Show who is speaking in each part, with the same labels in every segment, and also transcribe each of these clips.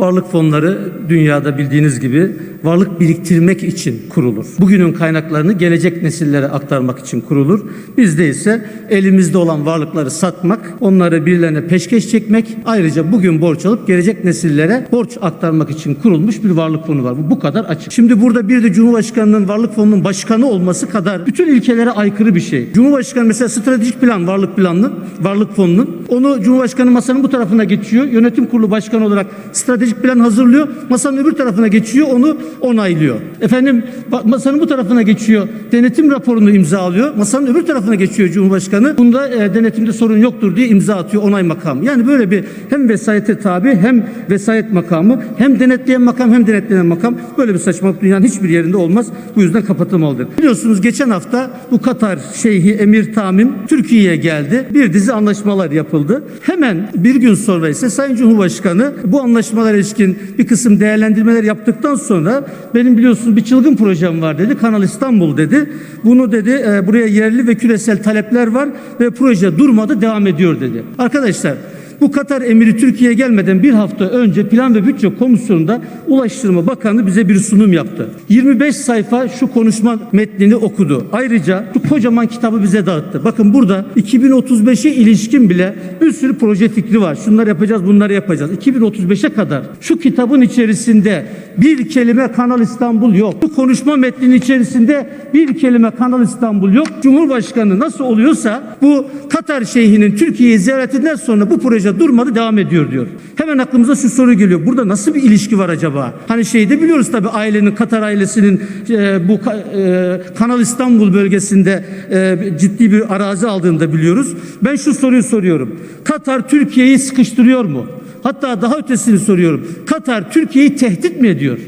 Speaker 1: Varlık fonları dünyada bildiğiniz gibi varlık biriktirmek için kurulur. Bugünün kaynaklarını gelecek nesillere aktarmak için kurulur. Bizde ise elimizde olan varlıkları satmak, onları birilerine peşkeş çekmek, ayrıca bugün borç alıp gelecek nesillere borç aktarmak için kurulmuş bir varlık fonu var. Bu bu kadar açık. Şimdi burada bir de Cumhurbaşkanının varlık fonunun başkanı olması kadar bütün ilkelere aykırı bir şey. Cumhurbaşkanı mesela stratejik plan varlık planının, varlık fonunun onu Cumhurbaşkanı masanın bu tarafına geçiyor. Yönetim kurulu başkanı olarak stratejik plan hazırlıyor. Masanın öbür tarafına geçiyor. Onu onaylıyor. Efendim masanın bu tarafına geçiyor. Denetim raporunu imzalıyor. Masanın öbür tarafına geçiyor Cumhurbaşkanı. Bunda e, denetimde sorun yoktur diye imza atıyor onay makamı. Yani böyle bir hem vesayete tabi hem vesayet makamı hem denetleyen makam hem denetlenen makam böyle bir saçmalık dünyanın hiçbir yerinde olmaz. Bu yüzden kapatılmalıdır. Biliyorsunuz geçen hafta bu Katar Şeyhi Emir Tamim Türkiye'ye geldi. Bir dizi anlaşmalar yapıldı. Hemen bir gün sonra ise Sayın Cumhurbaşkanı bu anlaşmalar ilişkin bir kısım değerlendirmeler yaptıktan sonra benim biliyorsunuz bir çılgın projem var dedi. Kanal İstanbul dedi. Bunu dedi e, buraya yerli ve küresel talepler var ve proje durmadı devam ediyor dedi. Arkadaşlar bu Katar emiri Türkiye'ye gelmeden bir hafta önce Plan ve Bütçe Komisyonu'nda Ulaştırma Bakanı bize bir sunum yaptı. 25 sayfa şu konuşma metnini okudu. Ayrıca şu kocaman kitabı bize dağıttı. Bakın burada 2035'e ilişkin bile bir sürü proje fikri var. Şunları yapacağız, bunları yapacağız. 2035'e kadar şu kitabın içerisinde bir kelime Kanal İstanbul yok. Bu konuşma metninin içerisinde bir kelime Kanal İstanbul yok. Cumhurbaşkanı nasıl oluyorsa bu Katar Şeyhi'nin Türkiye'yi ziyaretinden sonra bu proje durmadı devam ediyor diyor. Hemen aklımıza şu soru geliyor. Burada nasıl bir ilişki var acaba? Hani şeyde biliyoruz tabii ailenin Katar ailesinin e, bu e, Kanal İstanbul bölgesinde e, ciddi bir arazi aldığını da biliyoruz. Ben şu soruyu soruyorum. Katar Türkiye'yi sıkıştırıyor mu? Hatta daha ötesini soruyorum. Katar Türkiye'yi tehdit mi ediyor?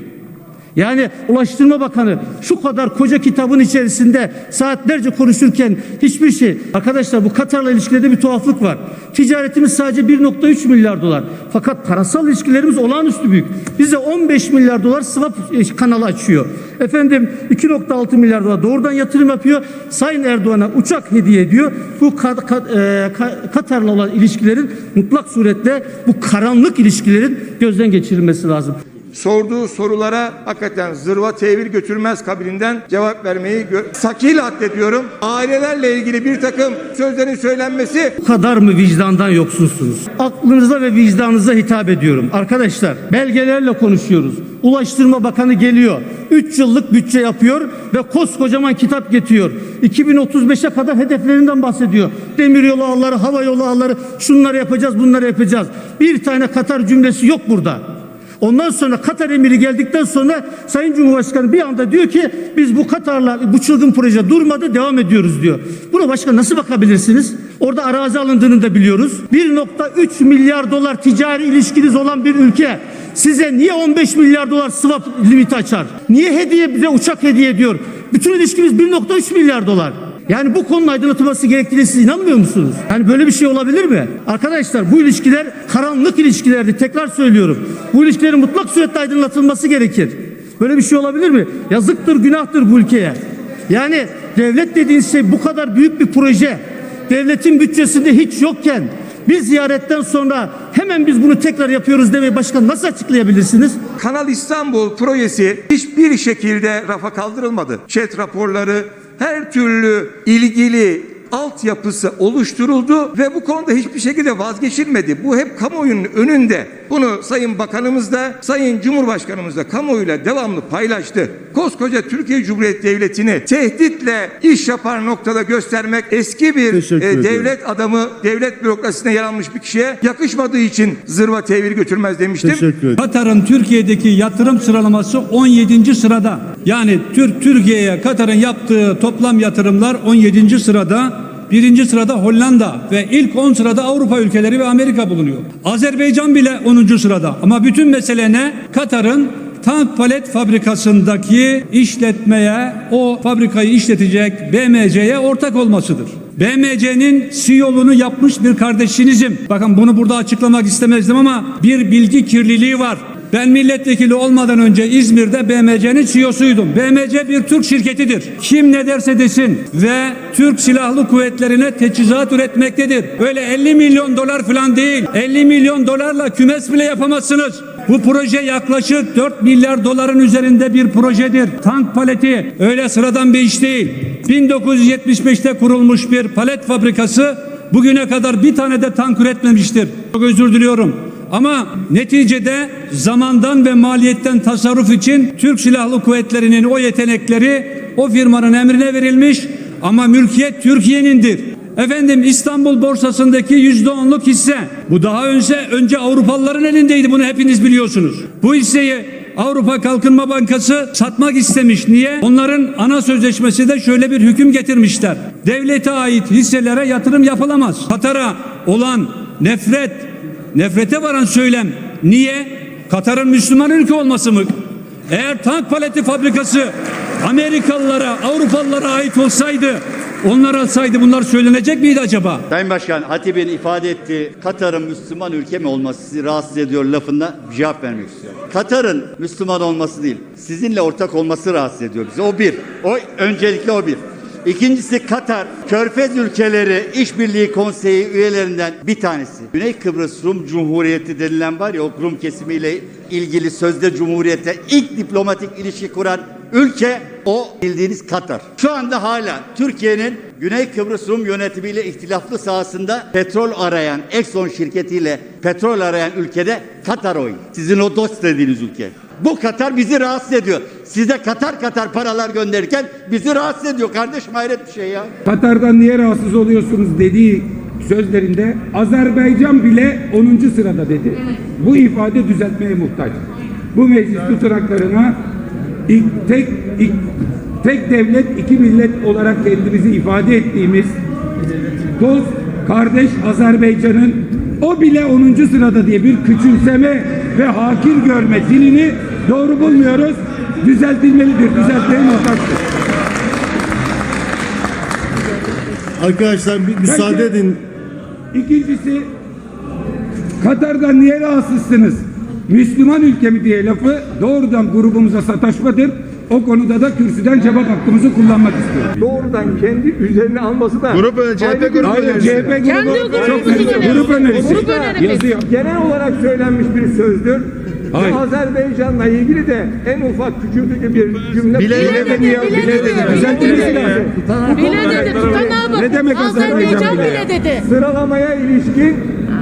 Speaker 1: Yani Ulaştırma Bakanı şu kadar koca kitabın içerisinde saatlerce konuşurken hiçbir şey. Arkadaşlar bu Katar'la ilişkilerde bir tuhaflık var. Ticaretimiz sadece 1.3 milyar dolar. Fakat parasal ilişkilerimiz olağanüstü büyük. Bize 15 milyar dolar swap e, kanalı açıyor. Efendim 2.6 milyar dolar doğrudan yatırım yapıyor. Sayın Erdoğan'a uçak hediye ediyor. Bu Ka- Ka- e, Ka- Katar'la olan ilişkilerin mutlak suretle bu karanlık ilişkilerin gözden geçirilmesi lazım.
Speaker 2: Sorduğu sorulara hakikaten zırva tevil götürmez kabilinden cevap vermeyi sakil addediyorum. Ailelerle ilgili bir takım sözlerin söylenmesi
Speaker 1: Bu kadar mı vicdandan yoksunsunuz? Aklınıza ve vicdanınıza hitap ediyorum. Arkadaşlar belgelerle konuşuyoruz. Ulaştırma Bakanı geliyor. 3 yıllık bütçe yapıyor ve koskocaman kitap getiriyor. 2035'e kadar hedeflerinden bahsediyor. Demiryolu ağları, hava yolu ağları, şunları yapacağız, bunları yapacağız. Bir tane Katar cümlesi yok burada. Ondan sonra Katar emiri geldikten sonra Sayın Cumhurbaşkanı bir anda diyor ki biz bu Katar'la bu çılgın proje durmadı devam ediyoruz diyor. Buna başka nasıl bakabilirsiniz? Orada arazi alındığını da biliyoruz. 1.3 milyar dolar ticari ilişkiniz olan bir ülke size niye 15 milyar dolar swap limiti açar? Niye hediye bize uçak hediye ediyor? Bütün ilişkimiz 1.3 milyar dolar. Yani bu konunun aydınlatılması gerektiğine siz inanmıyor musunuz? Yani böyle bir şey olabilir mi? Arkadaşlar bu ilişkiler karanlık ilişkilerdi. Tekrar söylüyorum. Bu ilişkilerin mutlak surette aydınlatılması gerekir. Böyle bir şey olabilir mi? Yazıktır, günahtır bu ülkeye. Yani devlet dediğiniz şey bu kadar büyük bir proje. Devletin bütçesinde hiç yokken bir ziyaretten sonra hemen biz bunu tekrar yapıyoruz demeyi başkan nasıl açıklayabilirsiniz?
Speaker 2: Kanal İstanbul projesi hiçbir şekilde rafa kaldırılmadı. Chat raporları her türlü ilgili altyapısı oluşturuldu ve bu konuda hiçbir şekilde vazgeçilmedi. Bu hep kamuoyunun önünde. Bunu Sayın Bakanımız da Sayın Cumhurbaşkanımız da kamuoyuyla devamlı paylaştı. Koskoca Türkiye Cumhuriyeti Devleti'ni tehditle iş yapar noktada göstermek eski bir e, devlet adamı, devlet bürokrasisine yer almış bir kişiye yakışmadığı için zırva tevil götürmez demiştim.
Speaker 3: Katar'ın Türkiye'deki yatırım sıralaması 17. sırada. Yani Türk Türkiye'ye Katar'ın yaptığı toplam yatırımlar 17. sırada. Birinci sırada Hollanda ve ilk 10 sırada Avrupa ülkeleri ve Amerika bulunuyor. Azerbaycan bile 10. sırada. Ama bütün mesele ne? Katar'ın tank palet fabrikasındaki işletmeye, o fabrikayı işletecek BMC'ye ortak olmasıdır. BMC'nin CEO'luğunu yapmış bir kardeşinizim. Bakın bunu burada açıklamak istemezdim ama bir bilgi kirliliği var. Ben milletvekili olmadan önce İzmir'de BMC'nin CEO'suydum. BMC bir Türk şirketidir. Kim ne derse desin ve Türk Silahlı Kuvvetlerine teçhizat üretmektedir. Öyle 50 milyon dolar falan değil. 50 milyon dolarla kümes bile yapamazsınız. Bu proje yaklaşık 4 milyar doların üzerinde bir projedir. Tank paleti öyle sıradan bir iş değil. 1975'te kurulmuş bir palet fabrikası bugüne kadar bir tane de tank üretmemiştir. Çok özür diliyorum. Ama neticede zamandan ve maliyetten tasarruf için Türk Silahlı Kuvvetleri'nin o yetenekleri o firmanın emrine verilmiş ama mülkiyet Türkiye'nindir. Efendim İstanbul borsasındaki yüzde onluk hisse. Bu daha önce önce Avrupalıların elindeydi. Bunu hepiniz biliyorsunuz. Bu hisseyi Avrupa Kalkınma Bankası satmak istemiş. Niye? Onların ana sözleşmesi de şöyle bir hüküm getirmişler. Devlete ait hisselere yatırım yapılamaz. Katar'a olan nefret, nefrete varan söylem. Niye? Katar'ın Müslüman ülke olması mı? Eğer tank paleti fabrikası Amerikalılara, Avrupalılara ait olsaydı, onlar alsaydı bunlar söylenecek miydi acaba?
Speaker 4: Sayın Başkan, Hatip'in ifade ettiği Katar'ın Müslüman ülke mi olması sizi rahatsız ediyor lafına cevap vermek istiyorum. Katar'ın Müslüman olması değil, sizinle ortak olması rahatsız ediyor bizi. O bir. O öncelikle o bir. İkincisi Katar, Körfez ülkeleri İşbirliği Konseyi üyelerinden bir tanesi. Güney Kıbrıs Rum Cumhuriyeti denilen var ya o Rum kesimiyle ilgili sözde cumhuriyete ilk diplomatik ilişki kuran ülke o bildiğiniz Katar. Şu anda hala Türkiye'nin Güney Kıbrıs Rum yönetimiyle ihtilaflı sahasında petrol arayan Exxon şirketiyle petrol arayan ülkede Katar oyun. Sizin o dost dediğiniz ülke. Bu Katar bizi rahatsız ediyor. Size Katar Katar paralar gönderirken bizi rahatsız ediyor. Kardeşim hayret bir şey ya.
Speaker 5: Katar'dan niye rahatsız oluyorsunuz dediği sözlerinde Azerbaycan bile 10. sırada dedi. Bu ifade düzeltmeye muhtaç. Bu meclis tutanaklarına ilk, tek ilk, tek devlet iki millet olarak kendimizi ifade ettiğimiz dost kardeş Azerbaycan'ın o bile 10. sırada diye bir küçümseme ve hakir görme dilini doğru bulmuyoruz. Düzeltilmelidir. Düzeltmeye muhtaçtır.
Speaker 6: Arkadaşlar bir müsaade edin.
Speaker 5: İkincisi Katar'dan niye rahatsızsınız? Müslüman ülke mi diye lafı doğrudan grubumuza sataşmadır. O konuda da kürsüden cevap hakkımızı kullanmak istiyorum.
Speaker 2: Doğrudan kendi üzerine alması da
Speaker 6: Grup öyle, CHP grubu
Speaker 5: Hayır
Speaker 6: önerisi.
Speaker 5: CHP grubu
Speaker 7: Kendi
Speaker 5: çok önemli.
Speaker 7: önerisi.
Speaker 5: Grup önerisi.
Speaker 7: Grup önerisi.
Speaker 5: Yazıyor.
Speaker 8: genel olarak söylenmiş bir sözdür.
Speaker 5: Hayır.
Speaker 8: Azerbaycan'la ilgili de en ufak küçültücü bir cümle.
Speaker 6: Bile
Speaker 7: Bile
Speaker 6: dedi
Speaker 7: dedi,
Speaker 5: ya,
Speaker 7: bile
Speaker 5: bile
Speaker 7: dedi.
Speaker 5: dedi. Düzeltilmesi lazım.
Speaker 7: Bile dedi, tutanağa.
Speaker 5: Ne demek Azerbaycan
Speaker 7: Azerbaycan
Speaker 5: bile?
Speaker 7: bile dedi.
Speaker 8: Sıralamaya ilişkin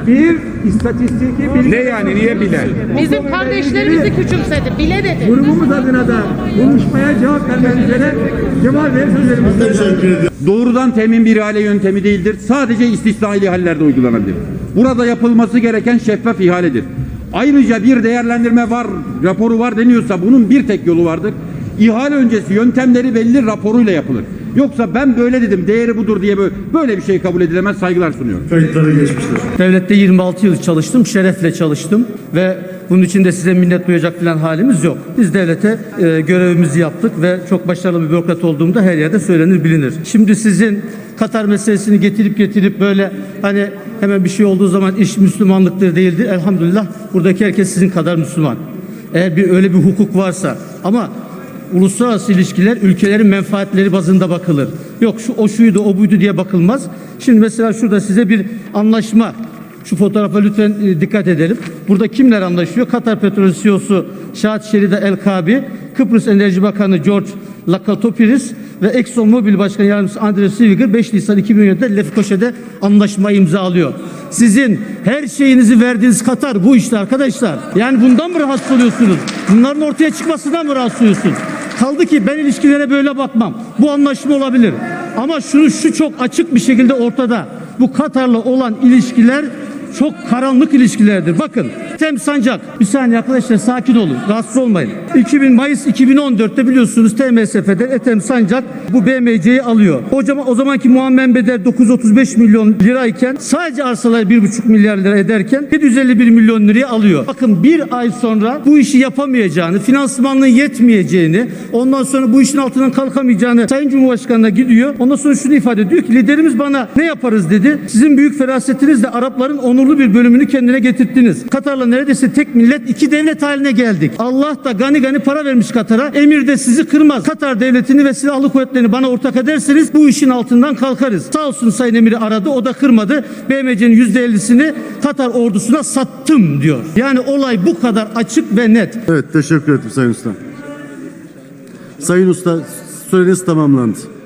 Speaker 8: bir istatistiki bilgi.
Speaker 5: Ne yani niye bile?
Speaker 7: Bizim kardeşlerimizi küçümsedi, bile dedi.
Speaker 8: Grubumuz adına da konuşmaya cevap vermek üzere Cemal Bey'e sözlerimizi
Speaker 6: Teşekkür ederim.
Speaker 9: doğrudan temin bir ihale yöntemi değildir. Sadece istisnai hallerde uygulanabilir. Burada yapılması gereken şeffaf ihaledir. Ayrıca bir değerlendirme var, raporu var deniyorsa bunun bir tek yolu vardır. İhale öncesi yöntemleri belli raporuyla yapılır. Yoksa ben böyle dedim, değeri budur diye böyle, böyle bir şey kabul edilemez. Saygılar sunuyorum.
Speaker 6: Kayıtlara geçmiştir.
Speaker 1: Devlette 26 yıl çalıştım, şerefle çalıştım ve bunun için de size minnet duyacak falan halimiz yok. Biz devlete e, görevimizi yaptık ve çok başarılı bir bürokrat olduğumda her yerde söylenir bilinir. Şimdi sizin Katar meselesini getirip getirip böyle hani hemen bir şey olduğu zaman iş Müslümanlıktır değildir. Elhamdülillah buradaki herkes sizin kadar Müslüman. Eğer bir öyle bir hukuk varsa ama uluslararası ilişkiler ülkelerin menfaatleri bazında bakılır. Yok şu o şuydu o buydu diye bakılmaz. Şimdi mesela şurada size bir anlaşma şu fotoğrafa lütfen e, dikkat edelim. Burada kimler anlaşıyor? Katar Petrol CEO'su Şahat Şerida El Kabi, Kıbrıs Enerji Bakanı George Lakatopiris ve Exxon Mobil Başkanı Yardımcısı Andres Sviger 5 Nisan 2017'de Lefkoşa'da anlaşma imzalıyor. Sizin her şeyinizi verdiğiniz Katar bu işte arkadaşlar. Yani bundan mı rahatsız oluyorsunuz? Bunların ortaya çıkmasından mı rahatsız oluyorsunuz? Kaldı ki ben ilişkilere böyle bakmam. Bu anlaşma olabilir. Ama şunu şu çok açık bir şekilde ortada. Bu Katar'la olan ilişkiler çok karanlık ilişkilerdir. Bakın Tem Sancak. Bir saniye arkadaşlar sakin olun. Rahatsız olmayın. 2000 Mayıs 2014'te biliyorsunuz TMSF'de Ethem Sancak bu BMC'yi alıyor. Zaman, o zamanki muammen bedel 935 milyon lirayken sadece arsalar 1,5 milyar lira ederken 751 milyon liraya alıyor. Bakın bir ay sonra bu işi yapamayacağını, finansmanının yetmeyeceğini, ondan sonra bu işin altından kalkamayacağını Sayın Cumhurbaşkanı'na gidiyor. Ondan sonra şunu ifade ediyor ki liderimiz bana ne yaparız dedi. Sizin büyük ferasetinizle Arapların onurlu onurlu bir bölümünü kendine getirttiniz. Katar'la neredeyse tek millet iki devlet haline geldik. Allah da gani gani para vermiş Katar'a. Emir de sizi kırmaz. Katar devletini ve silahlı kuvvetlerini bana ortak ederseniz bu işin altından kalkarız. Sağ olsun Sayın Emir'i aradı. O da kırmadı. BMC'nin %50'sini Katar ordusuna sattım diyor. Yani olay bu kadar açık ve net.
Speaker 6: Evet teşekkür ederim Sayın Usta. Sayın Usta süreniz tamamlandı.